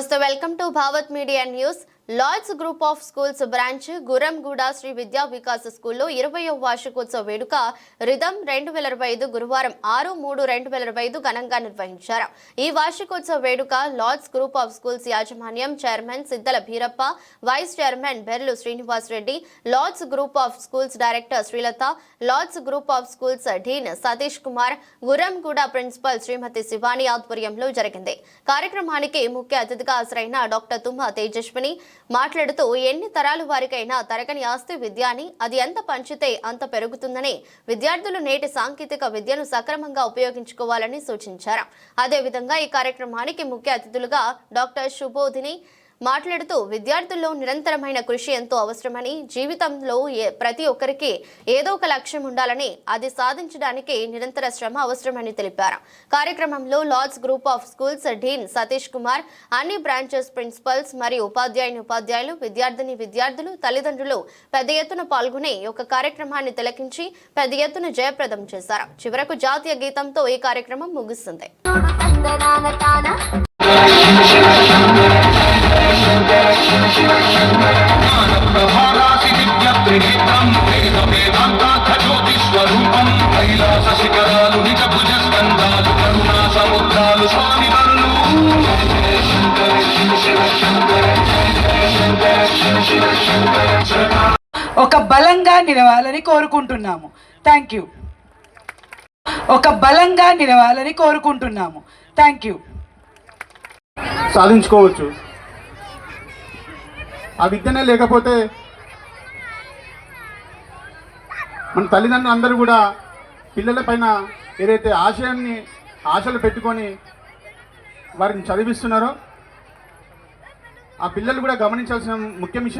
నమస్తే welcome to Bhavat media news Lords Group of Schools branch Guranguda Shri Vidya Vikas స్కూల్లో ఇరవయో వార్షికోత్సవ వేడుక రిధం రెండు వేల ఇరవై ఐదు గురువారం ఆరు మూడు రెండు వేల ఇరవై ఐదు ఘనంగా నిర్వహించారు. ఈ వార్షికోత్సవ వేడుక లార్డ్స్ గ్రూప్ ఆఫ్ స్కూల్స్ యాజమాన్యం chairman Siddala Beerappa vice chairman Berlu Srinivas Reddy Lords Group of Schools director Srilatha Lords Group of Schools dean Satish Kumar Guranguda principal Shrimati Shivani ఆధ్వర్యంలో జరిగింది. కార్యక్రమానికి ముఖ్య అతిథిగా హాజరైన డాక్టర్ తుమ్మ తేజస్విని మాట్లాడుతూ ఎన్ని తరాలు వారికైనా తరగని ఆస్తి విద్య అని అది ఎంత పంచితే అంత పెరుగుతుందని విద్యార్థులు నేటి సాంకేతిక విద్యను సక్రమంగా ఉపయోగించుకోవాలని సూచించారు. అదేవిధంగా ఈ కార్యక్రమానికి ముఖ్య అతిథులుగా డాక్టర్ శుభోధిని మాట్లాడుతూ విద్యార్థుల్లో నిరంతరమైన కృషి ఎంతో అవసరమని జీవితంలో ప్రతి ఒక్కరికి ఏదో ఒక లక్ష్యం ఉండాలని అది సాధించడానికి నిరంతర శ్రమ అవసరమని తెలిపారు. కార్యక్రమంలో Lords Group of Schools dean Satish Kumar అన్ని బ్రాంచెస్ ప్రిన్సిపల్స్ మరియు ఉపాధ్యాయుని ఉపాధ్యాయులు విద్యార్థిని విద్యార్థులు తల్లిదండ్రులు పెద్ద ఎత్తున పాల్గొని ఒక కార్యక్రమాన్ని తిలకించి పెద్ద ఎత్తున జయప్రదం చేశారు. చివరకు జాతీయ గీతంతో ఈ కార్యక్రమం ముగుస్తుంది. ఒక బలంగా నిలవాలని కోరుకుంటున్నాము. థ్యాంక్ యూ ఒక బలంగా నిలవాలని కోరుకుంటున్నాము. థ్యాంక్ యూ సాధించుకోవచ్చు. ఆ విద్యనే లేకపోతే మన తల్లిదండ్రులు అందరూ కూడా పిల్లల పైన ఏదైతే ఆశయాన్ని ఆశలు పెట్టుకొని వారిని చదివిస్తున్నారో ఆ పిల్లలు కూడా గమనించాల్సిన ముఖ్య విషయం